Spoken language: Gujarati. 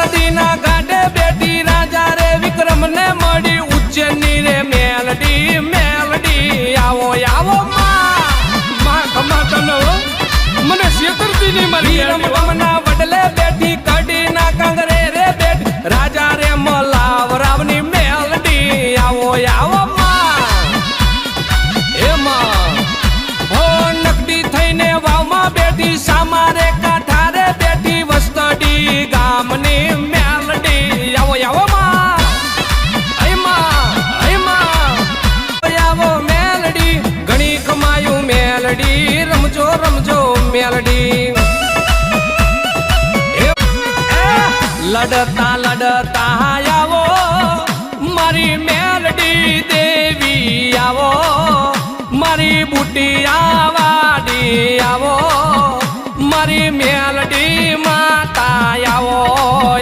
મેલડીના ગાડે બેઠી રાજા રે વિક્રમને મળી ઉજ્જૈની રે મેલડી મેલડી. આવો આવો રમજો રમજો મેલડી. લડતા લડતા આવો. મારી મેલડી દેવી આવો. મારી બુટી આવો.